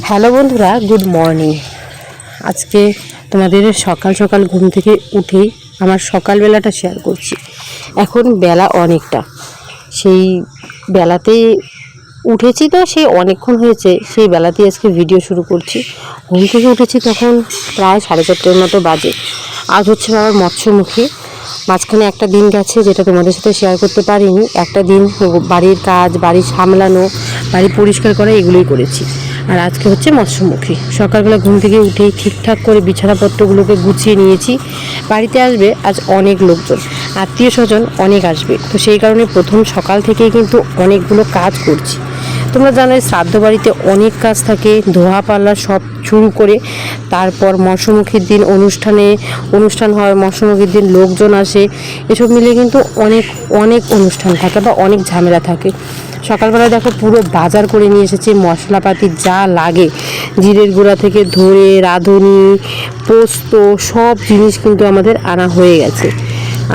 Hello বন্ধুরা, good morning. আজকে তোমাদের সকাল সকাল ঘুম থেকে উঠেই আমার সকালবেলাটা শেয়ার করছি। এখন বেলা অনেকটা। সেই বেলাতে উঠেছি তো, সেই অনেকক্ষণ হয়েছে, সেই বেলাতেই আজকে ভিডিও শুরু করছি। ঘুম থেকে উঠেছি তখন প্রায় সাড়ে চারটের মতো বাজে। আজ হচ্ছে আমার মৎস্যমুখী। মাঝখানে একটা দিন গেছে যেটা তোমাদের সাথে শেয়ার করতে পারিনি। একটা দিন বাড়ির কাজ, বাড়ি সামলানো, বাড়ি পরিষ্কার করা, এগুলোই করেছি। আর আজকে হচ্ছে মৎস্যমুখী। সকালবেলা ঘুম থেকে উঠেই ঠিকঠাক করে বিছানাপত্রগুলোকে গুছিয়ে নিয়েছি। বাড়িতে আসবে আজ অনেক লোকজন, আত্মীয় স্বজন অনেক আসবে। তো সেই কারণে প্রথম সকাল থেকেই কিন্তু অনেকগুলো কাজ করছি। তোমরা জানো শ্রাদ্ধ বাড়িতে অনেক কাজ থাকে। ধোয়া পাল্লা সব শুরু করে তারপর মৎস্যমুখীর দিন অনুষ্ঠানে, অনুষ্ঠান হয় মৎস্যমুখীর দিন লোকজন আসে। এসব মিলিয়ে কিন্তু অনেক অনেক অনুষ্ঠান থাকে বা অনেক ঝামেলা থাকে। সকালবেলা দেখো পুরো বাজার করে নিয়ে এসেছে, মশলাপাতি যা লাগে। জিরের গুঁড়া থেকে ধরে, রাঁধুনি, পোস্ত, সব জিনিস কিন্তু আমাদের আনা হয়ে গেছে।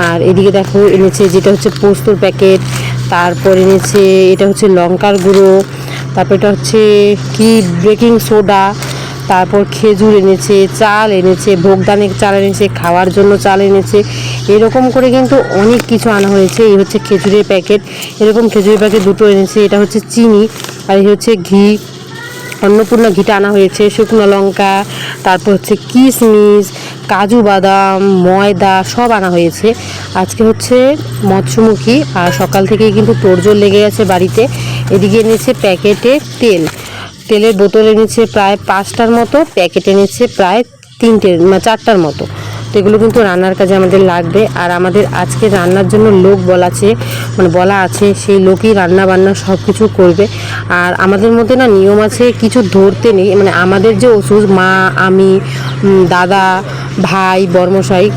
আর এদিকে দেখো এনেছে যেটা হচ্ছে পোস্তর প্যাকেট তারপর এনেছে এটা হচ্ছে লঙ্কার গুঁড়ো, তারপর এটা হচ্ছে কি বেকিং সোডা তারপর খেজুর এনেছে, চাল এনেছে ভোগদানের চাল এনেছে, খাওয়ার জন্য চাল এনেছে। এরকম করে কিন্তু অনেক কিছু আনা হয়েছে। এই হচ্ছে খেজুরের প্যাকেট। এরকম খেজুরের প্যাকেট দুটো এনেছে। এটা হচ্ছে চিনি আর এই হচ্ছে ঘি। অন্নপূর্ণা ঘিটা আনা হয়েছে, শুকনো লঙ্কা, তারপর হচ্ছে কিশমিশ কাজু বাদাম, ময়দা সব আনা হয়েছে। আজকে হচ্ছে মৎস্যমুখী আর সকাল থেকে কিন্তু তোড়জোড় লেগে গেছে বাড়িতে। এদিকে এনেছে প্যাকেটে তেল। তেলের বোতল এনেছে প্রায় পাঁচটার মতো, প্যাকেট এনেছে প্রায় তিনটের মানে চারটার মতো। এগুলো কিন্তু রান্নার কাজে আমাদের লাগবে। আর আমাদের আজকে রান্নার জন্য লোক বলাছে মানে বলা আছে, সেই লোকই রান্না বান্না সব কিছু করবে। আর আমাদের মধ্যে না নিয়ম আছে, কিছু ধরতে নেই। মানে আমাদের যে ওষুধ মা, আমি দাদা, ভাই, বর্মশাই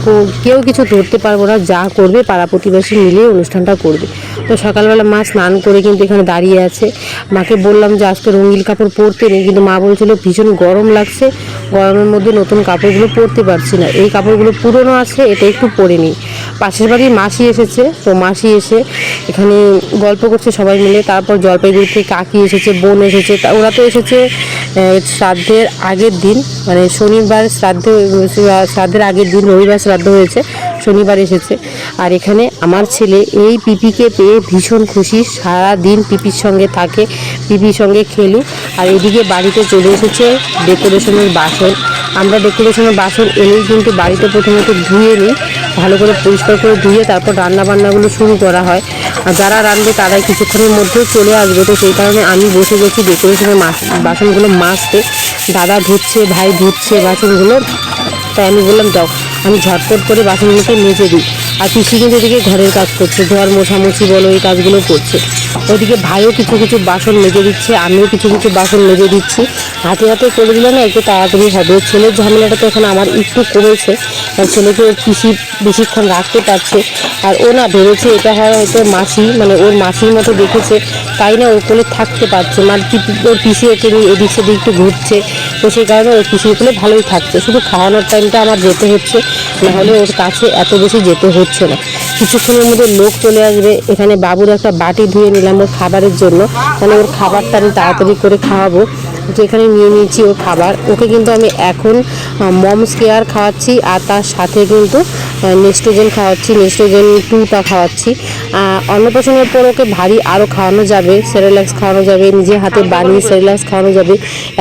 কেউ কিছু ধরতে পারব না, যা করবে, পাড়া প্রতিবেশী মিলিয়ে অনুষ্ঠানটা করবে। তো সকালবেলা মা স্নান করে কিন্তু এখানে দাঁড়িয়ে আছে। মাকে বললাম যে আজকে রঙিন কাপড় পরতে নেই, কিন্তু মা বলছিল ভীষণ গরম লাগছে, গরমের মধ্যে নতুন কাপড়গুলো পরতে পারছি না। এই কাপড়গুলো পুরনো আছে, এটা একটু পরে নিই। পাশের বাড়ির মাসি এসেছে, তো মাসি এসে এখানে গল্প করছে সবাই মিলে। তারপর জলপাইগুড়ি থেকে কাকি এসেছে, বোন এসেছে। তা ওরা তো এসেছে শ্রাদ্ধের আগের দিন মানে শনিবার শ্রাদ্ধ শ্রাদ্ধের আগের দিন রবিবার শ্রাদ্ধ হয়েছে, শনিবার এসেছে। আর এখানে আমার ছেলে এই পিপিকে পেয়ে ভীষণ খুশি। সারা দিন পিপির সঙ্গে থাকে, পিপির সঙ্গে খেলুক আর এদিকে বাড়িতে চলে এসেছে ডেকোরেশনের বাসন। আমরা ডেকোরেশনের বাসন এনেই কিন্তু বাড়িতে প্রথমত ধুয়ে নিই, ভালো করে পরিষ্কার করে ধুয়ে তারপর রান্না বান্নাগুলো শুরু করা হয়। আর যারা রাঁধবে তারাই কিছুক্ষণের মধ্যে চলে আসবে। তো সেই কারণে আমি বসে গেছি ডেকোরেশনের বাসনগুলো মাজতে। দাদা ধুচ্ছে, ভাই ধুচ্ছে বাসনগুলো। তাই আমি বললাম, যাও। আমি ঝটপট করে বাসনগুলোকে মেজে দিই। আর পিসি কিন্তু এদিকে ঘরের কাজ করছে, ঘর মোছামুছি বলো, এই কাজগুলো করছে। ওইদিকে ভাইও কিছু কিছু বাসন মেজে দিচ্ছে, আমিও কিছু কিছু বাসন মেজে দিচ্ছি। হাতে হাতে করে দিলে না একটু তাড়াতাড়ি হবে। ছেলের ঝামেলাটা তো এখন আমার একটু কমেছে। ছেলেকে পিসি বেশিক্ষণ রাখতে পারছে। আর ও না ভেবেছে এটা হয় হয়তো মাসি মানে ওর মাসির মতো দেখেছে। তাই না ওর কোলে থাকতে পারছে মানে ওর পিসি ওকে নিয়ে এদিক সেদিক একটু ঘুরছে। তো সেই কারণে ওর পিসির কোলে ভালোই থাকছে। শুধু খাওয়ানোর টাইমটা আমার যেতে হচ্ছে। নাহলে ওর কাছে এত বেশি যেতে হচ্ছে না। কিছুক্ষণের মধ্যে লোক চলে আসবে। এখানে বাবুর একটা বাটি ধুয়ে নিলাম ওর খাবারের জন্য। মানে ওর খাবারটা আমি তাড়াতাড়ি করে খাওয়াবো। তো এখানে নিয়ে নিয়েছি ওর খাবার। ওকে কিন্তু আমি এখন মমস কেয়ার খাওয়াচ্ছি আর তার সাথে কিন্তু নেস্ট্রোজেন খাওয়াচ্ছি নেস্টোজেন টুটা খাওয়াচ্ছি। অন্নপ্রাশনের পর ওকে ভারী আরও খাওয়ানো যাবে সেরেলাক্স খাওয়ানো যাবে, নিজের হাতে বানিয়ে সেরেলাক্স খাওয়ানো যাবে।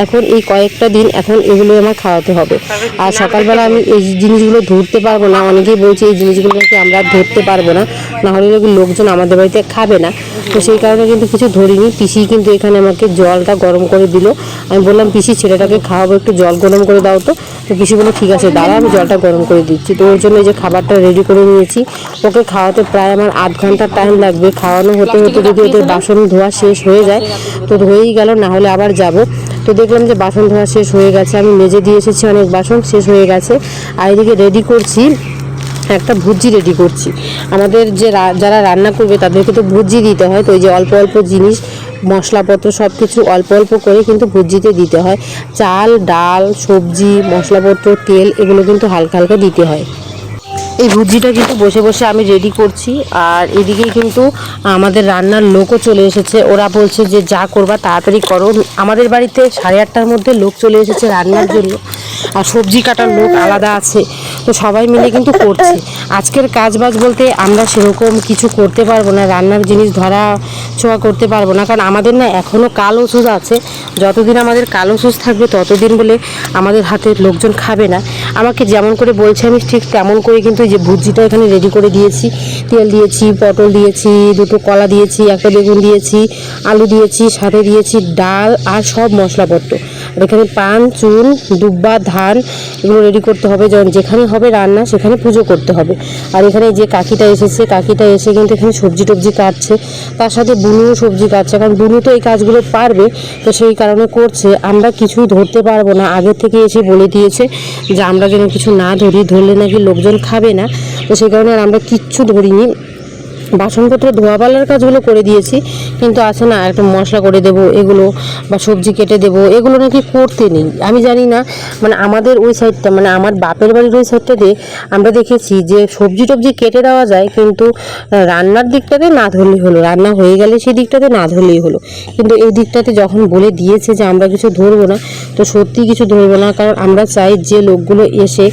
এখন এই কয়েকটা দিন এখন এগুলো আমার খাওয়াতে হবে। আর সকালবেলা আমি এই জিনিসগুলো ধরতে পারব না, অনেকেই বলছে এই জিনিসগুলোকে আমরা ধরতে পারব না নাহলে লোকজন আমাদের বাড়িতে খাবে না। তো সেই কারণে কিন্তু কিছু ধরিনি। পিসি কিন্তু এখানে আমাকে জলটা গরম করে দিল। আমি বললাম, পিসি, ছেলেটাকে খাওয়াবো, একটু জল গরম করে দাও তো। তো পিসি বলে ঠিক আছে, দাঁড়া, আমি জলটা গরম করে দিচ্ছি। তো ওর জন্য যে খাবারটা রেডি করে নিয়েছি। ওকে খাওয়াতে প্রায় আমার আধ ঘণ্টা টাইম লাগবে। খাওয়ানো হতে হতে যদি ওদের বাসন ধোয়া শেষ হয়ে যায়, তো হয়েই গেল, না হলে আবার যাব। তো দেখলাম যে বাসন ধোয়া শেষ হয়ে গেছে। আমি মেজে দিয়ে এসেছি অনেক বাসন, শেষ হয়ে গেছে। আর এদিকে রেডি করছি একটা ভুজি রেডি করছি। আমাদের যে যারা রান্না করবে তাদেরকে তো ভুজি দিতে হয়, তো ওই যে অল্প অল্প জিনিস, মশলাপত্র সব কিছু অল্প অল্প করে কিন্তু ভুজিতে দিতে হয়। চাল, ডাল, সবজি, মশলাপত্র, তেল এগুলো কিন্তু হালকা হালকা দিতে হয়। এই ভুজিটা কিন্তু বসে বসে আমি রেডি করছি, আর এদিকে কিন্তু আমাদের রান্নার লোকও চলে এসেছে। ওরা বলছে যে, যা করবা তাড়াতাড়ি করো। আমাদের বাড়িতে সাড়ে আটটার মধ্যে লোক চলে এসেছে রান্নার জন্য। আর সবজি কাটার লোক আলাদা আছে। তো সবাই মিলে কিন্তু করছে। আজকের কাজ বাজ বলতে আমরা সেরকম কিছু করতে পারব না, রান্নার জিনিস ধরা ছোঁয়া করতে পারব না। কারণ আমাদের না এখনও কালো সুজ আছে, যতদিন আমাদের কালো সুজ থাকবে ততদিন বলে আমাদের হাতে লোকজন খাবে না। আমাকে যেমন করে বলছে আমি ঠিক তেমন করে কিন্তু যে ভুজিটা এখানে রেডি করে দিয়েছি। তেল দিয়েছি, পটল দিয়েছি, দুটো কলা দিয়েছি, একটা বেগুন দিয়েছি, আলু দিয়েছি, সাথে দিয়েছি ডাল আর সব মশলাপত্র। আর এখানে পান, চুন, দুব্বা, ধান এগুলো রেডি করতে হবে। যখন যেখানে হবে রান্না সেখানে পুজো করতে হবে। আর এখানে যে কাকিটা এসেছে কাকিটা এসে কিন্তু এখানে সবজি টবজি কাটছে। তার সাথে বুনুও সবজি কাটছে। কারণ বুনু তো এই কাজগুলো পারবে, তো সেই কারণে করছে। আমরা কিছুই ধরতে পারব না। আগে থেকে এসে বলে দিয়েছে যে আমরা যেন কিছু না ধরি, ধরলে নাকি লোকজন খাবে না। তো সেই কারণে আর আমরা কিচ্ছু ধরিনি। বাসনপত্র ধোয়া পালার কাজগুলো করে দিয়েছি, কিন্তু আছে না, একটা মশলা করে দেব, এগুলো, বা সবজি কেটে দেব, এগুলো নাকি করতে নেই। আমি জানি না মানে আমাদের ওই সাইডটা মানে আমার বাপের বাড়ির ওই সাইডটাতে আমরা দেখেছি যে সবজি টবজি কেটে দেওয়া যায়, কিন্তু রান্নার দিকটাতে না ধরলেই হলো, রান্না হয়ে গেলে সেই দিকটাতে না ধরলেই হলো। কিন্তু এই দিকটাতে যখন বলে দিয়েছে যে আমরা কিছু ধরবো না, তো সত্যি কিছু ধরবো না, কারণ আমরা চাই যে লোকগুলো এসে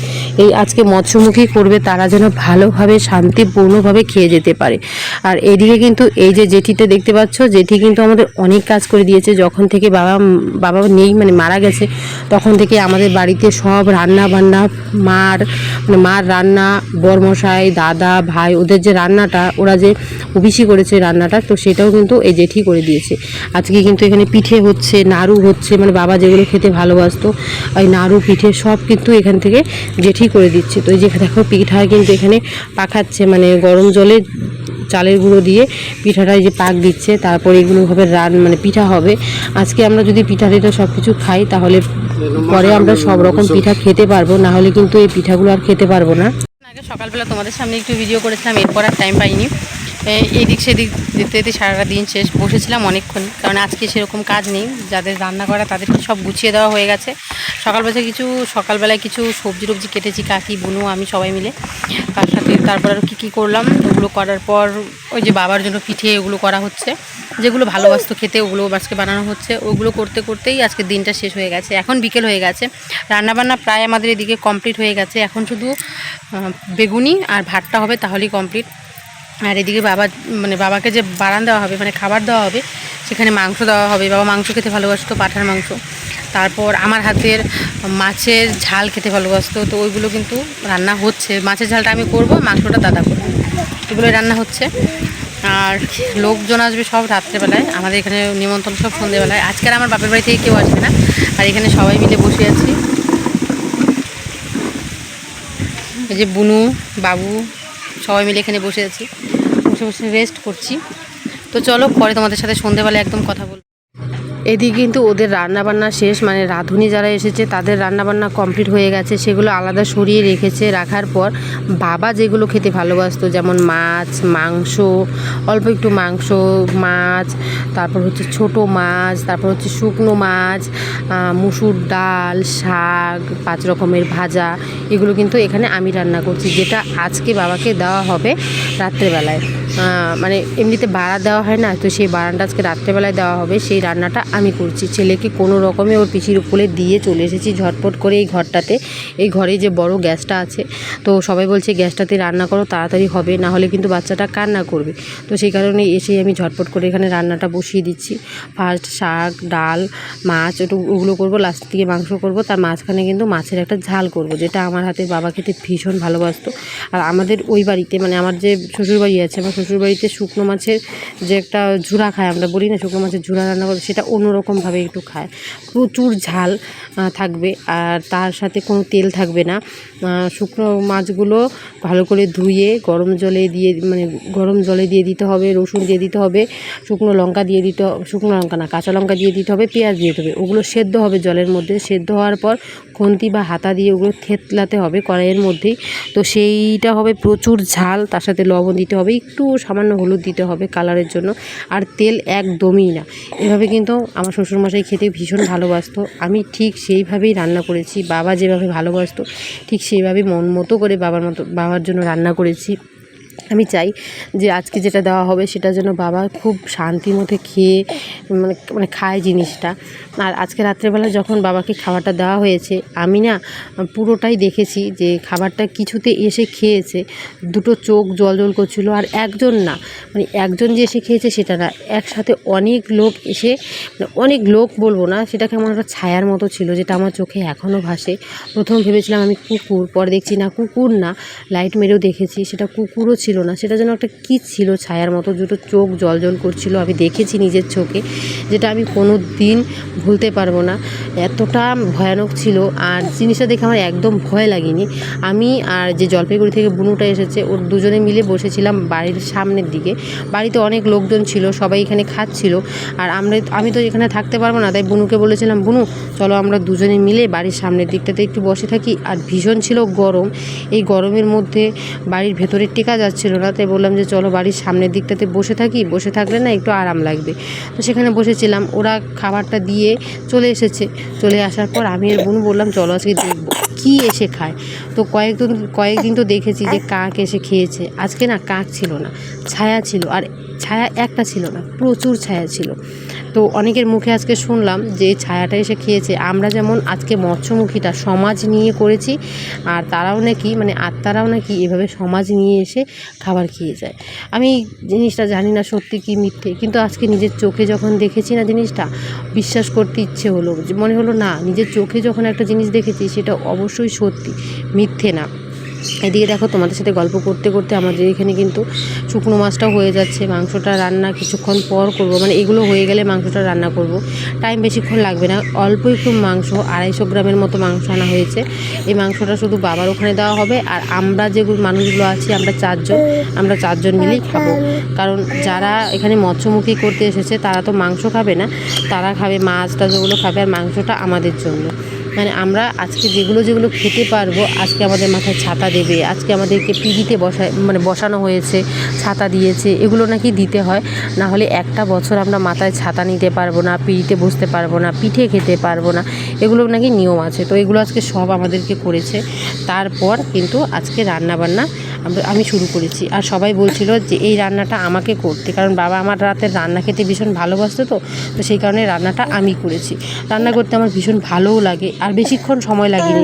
এই আজকে মৎস্যমুখী করবে, তারা যেন ভালোভাবে, শান্তিপূর্ণভাবে খেয়ে যেতে পারে। আর এদিকে কিন্তু এই যে জেঠিতে দেখতে পাচ্ছ, জেঠি কিন্তু আমাদের অনেক কাজ করে দিয়েছে। যখন থেকে বাবা বাবা নেই মানে মারা গেছে, তখন থেকে আমাদের বাড়িতে সব রান্না বান্না মার মানে মার রান্না, বরমশাই, দাদা, ভাই, ওদের যে রান্নাটা, ওরা যে ওবিসি করেছে রান্নাটা, তো সেটাও কিন্তু এই জেঠি করে দিয়েছে। আজকে কিন্তু এখানে পিঠে হচ্ছে, নাড়ু হচ্ছে মানে বাবা যেগুলো খেতে ভালোবাসতো, ওই নাড়ু, পিঠে সব কিন্তু এখান থেকে জেঠি করে দিচ্ছে। তো এই যে দেখো, পিঠা কিন্তু এখানে পাখাচ্ছে মানে গরম জলে চালের গুঁড়ো দিয়ে পিঠাটা এই যে পাক দিচ্ছে, তারপর এগুলো হবে রান মানে পিঠা হবে। আজকে আমরা যদি পিঠা দিতে সব কিছু খাই, তাহলে পরে আমরা সব রকম পিঠা খেতে পারব, না হলে কিন্তু এই পিঠাগুলো আর খেতে পারব না। আগে সকালবেলা তোমাদের সামনে একটু ভিডিও করেছিলাম, এরপর আর টাইম পাইনি। এইদিক সেদিক যেতে যেতে সারাটা দিন শেষ, বসেছিলাম অনেকক্ষণ। কারণ আজকে সেরকম কাজ নেই, যাদের রান্না করা তাদেরকে সব গুছিয়ে দেওয়া হয়ে গেছে। সকালবেলা কিছু, সকালবেলায় কিছু সবজি টবজি কেটেছি, কাকি, বুনু, আমি সবাই মিলে। তার সাথে তারপর আর কী কী করলাম, ওগুলো করার পর ওই যে বাবার জন্য পিঠে ওগুলো করা হচ্ছে। যেগুলো ভালোবাসতো খেতে, ওগুলো আজকে বানানো হচ্ছে। ওগুলো করতে করতেই আজকে দিনটা শেষ হয়ে গেছে। এখন বিকেল হয়ে গেছে। রান্নাবান্না প্রায় আমাদের এদিকে কমপ্লিট হয়ে গেছে। এখন শুধু বেগুনি আর ভাতটা হবে তাহলেই কমপ্লিট আর এদিকে বাবা মানে বাবাকে যে বারান দেওয়া হবে মানে খাবার দেওয়া হবে, সেখানে মাংস দেওয়া হবে। বাবা মাংস খেতে ভালোবাসতো, পাঠার মাংস। তারপর আমার হাতের মাছের ঝাল খেতে ভালোবাসতো। তো ওইগুলো কিন্তু রান্না হচ্ছে। মাছের ঝালটা আমি করব, মাংসটা দাদা করবে। এগুলোই রান্না হচ্ছে। আর লোকজন আসবে সব রাত্রেবেলায়। আমাদের এখানে নিমন্ত্রণ সব সন্ধেবেলায়। আজকের আমার বাপের বাড়ি থেকে কেউ আসবে না। আর এখানে সবাই মিলে বসে আছি। এই যে বুনু, বাবু সবাই মিলে এখানে বসে আছি। বসে বসে রেস্ট করছি। তো চলো পরে তোমাদের সাথে সন্ধেবেলা একদম কথা বলব। এদিকে কিন্তু ওদের রান্নাবান্না শেষ মানে রাঁধুনি যারা এসেছে তাদের রান্নাবান্না কমপ্লিট হয়ে গেছে। সেগুলো আলাদা সরিয়ে রেখেছে, রাখার পর বাবা যেগুলো খেতে ভালোবাসতো, যেমন মাছ, মাংস, অল্প একটু মাংস, মাছ, তারপর হচ্ছে ছোট মাছ, তারপর হচ্ছে শুকনো মাছ মুসুর ডাল, শাক, পাঁচ রকমের ভাজা, এগুলো কিন্তু এখানে আমি রান্না করছি, যেটা আজকে বাবাকে দেওয়া হবে রাত্রেবেলায়। মানে এমনিতে বাড়া দেওয়া হয় না, তো সেই বারানটা আজকে রাত্রেবেলায় দেওয়া হবে, সেই রান্নাটা আমি করছি। ছেলেকে কোনো রকমে ওর পিসির উপরে দিয়ে চলে এসেছি ঝটপট করে এই ঘরটাতে। এই ঘরে যে বড় গ্যাসটা আছে, তো সবাই বলছে, গ্যাসটাতে রান্না করো, তাড়াতাড়ি হবে, না হলে কিন্তু বাচ্চাটা কান্না করবে। তো সেই কারণে এসেই আমি ঝটপট করে এখানে রান্নাটা বসিয়ে দিচ্ছি। ফার্স্ট শাক, ডাল, মাছ ওগুলো করব লাস্ট দিকে মাংস করব, তার মাঝখানে কিন্তু মাছের একটা ঝাল করব, যেটা আমার হাতে বাবা খেতে ভীষণ ভালোবাসতো। আর আমাদের ওই বাড়িতে মানে আমার যে শ্বশুরবাড়ি আছে, আমার শ্বশুরবাড়িতে শুকনো মাছের যে একটা ঝুরা খায়, আমরা বলি না শুকনো মাছের ঝুরা রান্না করে, সেটা অন্যরকমভাবে একটু খায়। প্রচুর ঝাল থাকবে আর তার সাথে কোনো তেল থাকবে না। শুকনো মাছগুলো ভালো করে ধুয়ে গরম জলে দিয়ে মানে গরম জলে দিয়ে দিতে হবে, রসুন দিয়ে দিতে হবে, শুকনো লঙ্কা দিয়ে দিতে শুকনো লঙ্কা না, কাঁচা লঙ্কা দিয়ে দিতে হবে, পেঁয়াজ দিয়ে দিতে হবে। ওগুলো সেদ্ধ হবে জলের মধ্যে। সেদ্ধ হওয়ার পর খুন্তি বা হাতা দিয়ে ওগুলো থেতলাতে হবে কড়াইয়ের মধ্যেই। তো সেইটা হবে প্রচুর ঝাল, তার সাথে লবণ দিতে হবে, একটু সামান্য হলুদ দিতে হবে কালারের জন্য। আর তেল একদমই না। এভাবে কিন্তু আমার শ্বশুরমশাই খেতে ভীষণ ভালোবাসতো। আমি ঠিক সেইভাবেই রান্না করেছি, বাবা যেভাবে ভালোবাসতো, ঠিক সেইভাবেই মন মতো করে বাবার মতো, বাবার জন্য রান্না করেছি। আমি চাই যে আজকে যেটা দেওয়া হবে সেটা যেন বাবা খুব শান্তির মধ্যে খেয়ে মানে মানে খায় জিনিসটা। আর আজকে রাত্রেবেলা যখন বাবাকে খাবারটা দেওয়া হয়েছে, আমি না পুরোটাই দেখেছি যে খাবারটা কিছুতে এসে খেয়েছে। দুটো চোখ জল জল করছিল আর একজন না মানে একজন যে এসে খেয়েছে সেটা না, একসাথে অনেক লোক এসে মানে অনেক লোক বলব না, সেটা কেমন একটা ছায়ার মতো ছিল যেটা আমার চোখে এখনও ভাসে। প্রথম ভেবেছিলাম আমি কুকুর, পরে দেখছি না কুকুর না, লাইট মেরেও দেখেছি, সেটা কুকুরও ছিল না, সেটা যেন একটা কী ছিল, ছায়ার মতো দুটো চোখ জল জল করছিল, আমি দেখেছি নিজের চোখে, যেটা আমি কোনো দিন ভুলতে পারব না। এতটা ভয়ানক ছিল, আর জিনিসটা দেখে আমার একদম ভয় লাগেনি। আমি আর যে জলপাইগুড়ি থেকে বুনুটা এসেছে, ওর দুজনে মিলে বসেছিলাম বাড়ির সামনের দিকে। বাড়িতে অনেক লোকজন ছিল, সবাই এখানে খাচ্ছিল, আর আমরা, আমি তো এখানে থাকতে পারব না, তাই বুনুকে বলেছিলাম, বুনু, চলো আমরা দুজনে মিলে বাড়ির সামনের দিকটাতে একটু বসে থাকি। আর ভীষণ ছিল গরম, এই গরমের মধ্যে বাড়ির ভেতরে টেকা যাচ্ছিল না তাই বললাম যে, চলো বাড়ির সামনের দিকটাতে বসে থাকি। বসে থাকলে না একটু আরাম লাগবে। তো সেখানে বসেছিলাম। ওরা খাবারটা দিয়ে চলে এসেছে। চলে আসার পর আমি আর বোন বললাম, চলো আজকে দেখব কী এসে খায়। তো কয়েকদিন কয়েকদিন তো দেখেছি যে, কাক এসে খেয়েছে। আজকে না কাক ছিল না, ছায়া ছিল। আর ছায়া একটা ছিল না, প্রচুর ছায়া ছিল। তো অনেকের মুখে আজকে শুনলাম যে, ছায়াটা এসে খেয়েছে। আমরা যেমন আজকে মৎস্যমুখীটা সমাজ নিয়ে করেছি, আর তারাও নাকি মানে আত্মারাও নাকি এভাবে সমাজ নিয়ে এসে খাবার খেয়ে যায়। আমি জিনিসটা জানি না সত্যি কি মিথ্যে, কিন্তু আজকে নিজের চোখে যখন দেখেছি না জিনিসটা, বিশ্বাস করতে ইচ্ছে হলো মনে হলো না, নিজের চোখে যখন একটা জিনিস দেখেছি, সেটা অবশ্যই সত্যি, মিথ্যে না। এদিকে দেখো তোমাদের সাথে গল্প করতে করতে আমাদের এখানে কিন্তু শুকনো মাছটাও হয়ে যাচ্ছে, মাংসটা রান্না কিছুক্ষণ পর করব। মানে এগুলো হয়ে গেলে মাংসটা রান্না করব। টাইম বেশিক্ষণ লাগবে না, অল্প একটু মাংস, আড়াইশো গ্রামের মতো মাংস আনা হয়েছে। এই মাংসটা শুধু বাবার ওখানে দেওয়া হবে আর আমরা যেগুলো মানুষগুলো আছি, আমরা চারজন আমরা চারজন মিলেই খাব। কারণ যারা এখানে মৎস্যমুখী করতে এসেছে, তারা তো মাংস খাবে না, তারা খাবে মাছ টাছ ওগুলো খাবে আর মাংসটা আমাদের জন্য। মানে আমরা আজকে যেগুলো যেগুলো খেতে পারব, আজকে আমাদের মাথায় ছাতা দেবে, আজকে আমাদেরকে পিড়িতে বসায় মানে বসানো হয়েছে, ছাতা দিয়েছে, এগুলো নাকি দিতে হয়। না হলে একটা বছর আমরা মাথায় ছাতা নিতে পারব না, পিড়িতে বসতে পারব না, পিঠে খেতে পারব না, এগুলো নাকি নিয়ম আছে। তো এগুলো আজকে সব আমাদেরকে করেছে। তারপর কিন্তু আজকে রান্না বান্না আমি শুরু করেছি। আর সবাই বলছিল যে এই রান্নাটা আমাকে করতে। কারণ বাবা আমার রাতের রান্না খেতে ভীষণ ভালোবাসতো তো তো সেই কারণে রান্নাটা আমি করেছি। রান্না করতে আমার ভীষণ ভালোও লাগে আর বেশিক্ষণ সময় লাগেনি।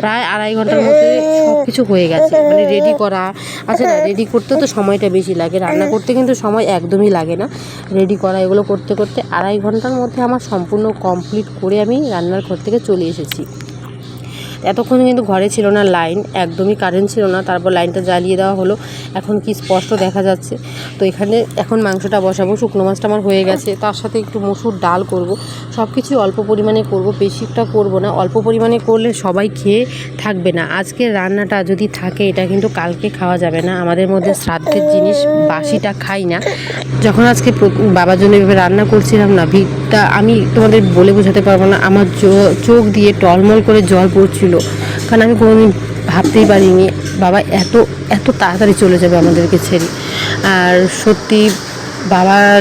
প্রায় আড়াই ঘণ্টার মধ্যে সব কিছু হয়ে গেছে। মানে রেডি করা। আচ্ছা না রেডি করতে তো সময়টা বেশি লাগে। রান্না করতে কিন্তু সময় একদমই লাগে না। রেডি করা, এগুলো করতে করতে আড়াই ঘণ্টার মধ্যে আমার সম্পূর্ণ কমপ্লিট করে আমি রান্নার ঘর থেকে চলে এসেছি। এতক্ষণ কিন্তু ঘরে ছিল না, লাইন, একদমই কারেন্ট ছিল না, তারপর লাইনটা জ্বালিয়ে দেওয়া হলো। এখন কি স্পষ্ট দেখা যাচ্ছে। তো এখানে এখন মাংসটা বসাবো, শুকনো মাছটা আমার হয়ে গেছে, তার সাথে একটু মসুর ডাল করব। সব কিছুই অল্প পরিমাণে করব, বেশিটা করব না, অল্প পরিমাণে করলে সবাই খেয়ে থাকবে না। আজকে রান্নাটা যদি থাকে, এটা কিন্তু কালকে খাওয়া যাবে না। আমাদের মধ্যে শ্রাদ্ধের জিনিস, বাসিটা খাই না। যখন আজকে বাবার জন্য এভাবে রান্না করছিলাম না ভিড়টা আমি তোমাদের বলে বোঝাতে পারব না। আমার চোখ দিয়ে টলমল করে জল পড়ছিল। কারণ আমি কোনোদিন ভাবতেই পারিনি, বাবা এত এত তাড়াতাড়ি চলে যাবে আমাদেরকে ছেড়ে। আর সত্যি বাবার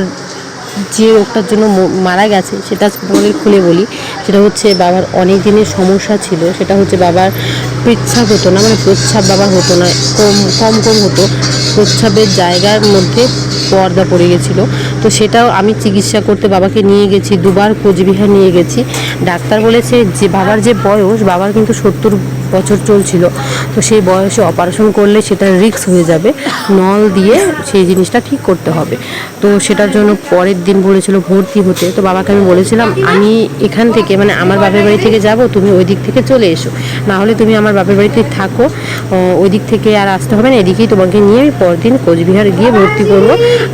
যে রোগটার জন্য মারা গেছে, সেটা তোমাদের খুলে বলি। সেটা হচ্ছে বাবার অনেক দিনের সমস্যা ছিল, সেটা হচ্ছে বাবার পেচ্ছাপ হতো না মানে প্রচ্ছাপ বাবার হতো না, কম কম কম হতো। প্রচ্ছাপের জায়গার মধ্যে পর্দা পড়ে গেছিল। তো সেটাও আমি চিকিৎসা করতে বাবাকে নিয়ে গেছি, দুবার কোচবিহার নিয়ে গেছি। ডাক্তার বলেছে যে, বাবার যে বয়স, বাবার কিন্তু সত্তর বছর চলছিল। তো সেই বয়সে অপারেশন করলে সেটা রিস্ক হয়ে যাবে। নল দিয়ে সেই জিনিসটা ঠিক করতে হবে। তো সেটার জন্য পরের দিন বলেছিল ভর্তি হতে। তো বাবাকে আমি বলেছিলাম, আমি এখান থেকে মানে আমার বাপের বাড়ি থেকে যাব, তুমি ওই দিক থেকে চলে এসো। না হলে তুমি আমার বাপের বাড়িতে থাকো। ওই দিক থেকে আর আসতে হবে না, এদিকেই তোমাকে নিয়ে আমি পরের দিন কোচবিহার গিয়ে ভর্তি করব।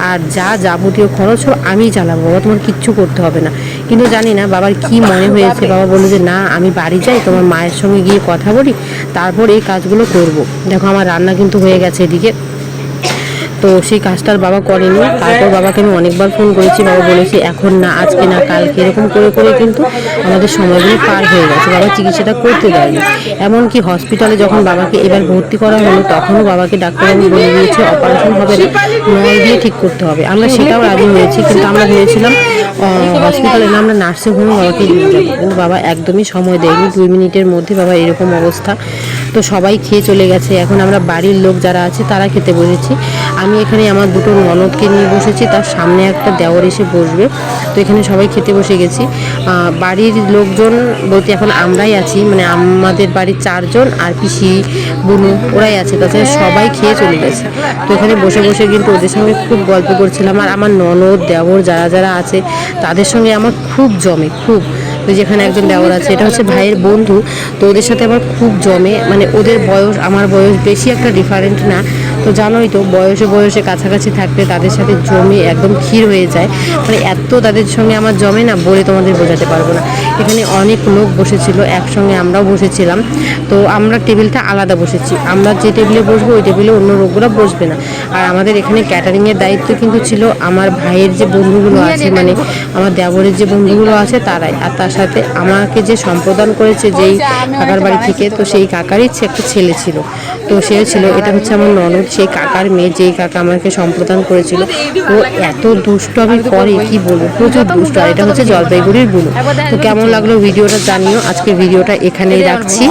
আর যা যাবতীয় খরচ সব আমিই চালাবো। বাবা, তোমার কিচ্ছু করতে হবে না। কিন্তু জানি না বাবার কি মনে হয়েছে। বাবা বলল যে, না, আমি বাড়ি যাই, তোমার মায়ের সঙ্গে গিয়ে কথা বলি তারপর এই কাজগুলো করব। দেখো আমার রান্না কিন্তু হয়ে গেছে এদিকে। তো সেই কাজটার বাবা করেনি। তারপর বাবাকে আমি অনেকবার ফোন করেছি, বাবা বলেছি, এখন না, আজকে না, কালকে, এরকম করে করে কিন্তু আমাদের সময়গুলো পার হয়ে গেছে। বাবা চিকিৎসাটা করতে দেয়নি। এমনকি হসপিটালে যখন বাবাকে এবার ভর্তি করা হলো, তখনও বাবাকে ডাক্তারবাবু বলে দিয়েছে অপারেশন হবে না, নয় দিয়ে ঠিক করতে হবে। আমরা সেটাও রাজি হয়েছি, কিন্তু আমরা ভেবেছিলাম হসপিটালে না, আমরা নার্সিংহোমে বাবাকে নিয়ে যাব। কিন্তু বাবা একদমই সময় দেয়নি। দুই মিনিটের মধ্যে বাবা এরকম অবস্থা তো সবাই খেয়ে চলে গেছে। এখন আমরা বাড়ির লোক যারা আছে, তারা খেতে বসেছি। আমি এখানে আমার দুটো ননদকে নিয়ে বসেছি, তার সামনে একটা দেওয়ার এসে বসবে। তো এখানে সবাই খেতে বসে গেছি। বাড়ির লোকজন বলতে এখন আমরাই আছি মানে আমাদের বাড়ির চারজন আর পিসি, বুনু, ওরাই আছে। তাছাড়া সবাই খেয়ে চলে গেছে। তো এখানে বসে বসে কিন্তু ওদের সঙ্গে খুব গল্প করছিলাম। আর আমার ননদ, দেওর যারা যারা আছে, তাদের সঙ্গে আমার খুব জমে, খুব। তো যেখানে একজন দেওয়ার আছে, এটা হচ্ছে ভাইয়ের বন্ধু, তো ওদের সাথে আমার খুব জমে। মানে ওদের বয়স, আমার বয়স বেশি একটা ডিফারেন্ট না। তো জানোই তো বয়সে বয়সে কাছাকাছি থাকলে তাদের সাথে জমে একদম ক্ষীর হয়ে যায়। মানে এত তাদের সঙ্গে আমার জমে না বলে তোমাদের বোঝাতে পারব না। এখানে অনেক লোক বসেছিল একসঙ্গে আমরাও বসেছিলাম। তো আমরা টেবিলটা আলাদা বসেছি। আমরা যে টেবিলে বসবো ওই টেবিলে অন্য লোকগুলো বসবে না। আর আমাদের এখানে ক্যাটারিংয়ের দায়িত্ব কিন্তু ছিল আমার ভাইয়ের যে বন্ধুগুলো আছে মানে আমার দেবরের যে বন্ধুগুলো আছে তারাই। আর তার সাথে আমাকে যে সম্প্রদান করেছে যেই কাকার বাড়ি থেকে তো সেই কাকারই একটা ছেলে ছিল। তো সে ছিল এটা হচ্ছে আমার ননদ। সেই কাকার মেয়ে, যেই কাকা আমাকে সম্প্রদান করেছিল, ও এত দুষ্ট আমি করে, কি বলব? প্রচুর দুষ্ট, আর এটা হচ্ছে জলপাইগুড়ির বুনো তো কেমন লাগল ভিডিওটা জানিও। আজকে ভিডিওটা এখানেই রাখছি।